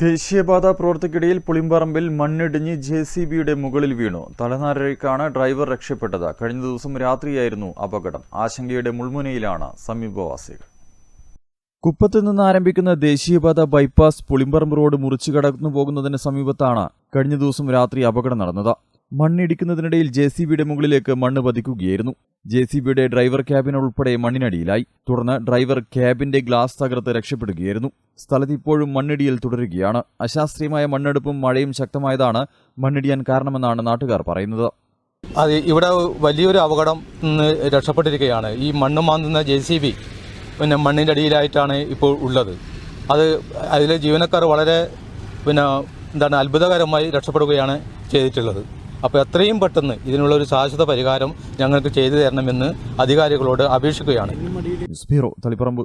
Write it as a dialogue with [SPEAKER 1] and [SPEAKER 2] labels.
[SPEAKER 1] ദേശീയപാത പ്രവർത്തിക്കിടയിൽ പുളിമ്പറമ്പിൽ മണ്ണിടിഞ്ഞ് J C ബിയുടെ മുകളിൽ വീണു. തലനാരിഴയ്ക്കാണ് ഡ്രൈവർ രക്ഷപ്പെട്ടത്. കഴിഞ്ഞ ദിവസം രാത്രിയായിരുന്നു അപകടം. ആശങ്കയുടെ മുൾമുനയിലാണ് സമീപവാസികൾ. കുപ്പത്ത് നിന്ന് ആരംഭിക്കുന്ന ദേശീയപാത ബൈപ്പാസ് പുളിമ്പറമ്പ് റോഡ് മുറിച്ചു കടന്നു പോകുന്നതിന് സമീപത്താണ് കഴിഞ്ഞ ദിവസം രാത്രി അപകടം നടന്നത്. മണ്ണിടിക്കുന്നതിനിടയിൽ ജെ സി ബിയുടെ മുകളിലേക്ക് മണ്ണ് പതിക്കുകയായിരുന്നു. ജെ സി ബിയുടെ ഡ്രൈവർ ക്യാബിന് ഉൾപ്പെടെ മണ്ണിനടിയിലായി. തുടർന്ന് ഡ്രൈവർ ക്യാബിന്റെ ഗ്ലാസ് തകർത്ത് രക്ഷപ്പെടുകയായിരുന്നു. സ്ഥലത്ത് ഇപ്പോഴും മണ്ണിടിയിൽ തുടരുകയാണ്. അശാസ്ത്രീയമായ മണ്ണെടുപ്പും മഴയും ശക്തമായതാണ് മണ്ണിടിയാൻ കാരണമെന്നാണ് നാട്ടുകാർ പറയുന്നത്.
[SPEAKER 2] അത് ഇവിടെ വലിയൊരു അപകടം രക്ഷപ്പെട്ടിരിക്കുകയാണ്. ഈ മണ്ണ് മാന്തുന്ന ജെ സി ബി പിന്നെ മണ്ണിന്റെ അടിയിലായിട്ടാണ് ഇപ്പോൾ ഉള്ളത്. അത് അതിലെ ജീവനക്കാർ വളരെ പിന്നെ എന്താണ് അത്ഭുതകരമായി രക്ഷപ്പെടുകയാണ് ചെയ്തിട്ടുള്ളത്. അപ്പോൾ എത്രയും പെട്ടെന്ന് ഇതിനുള്ള ഒരു ശാശ്വത പരിഹാരം ഞങ്ങൾക്ക് ചെയ്തു തരണമെന്ന് അധികാരികളോട് അപേക്ഷിക്കുകയാണ്.
[SPEAKER 1] സ്പീറോ തളിപ്പറമ്പ്.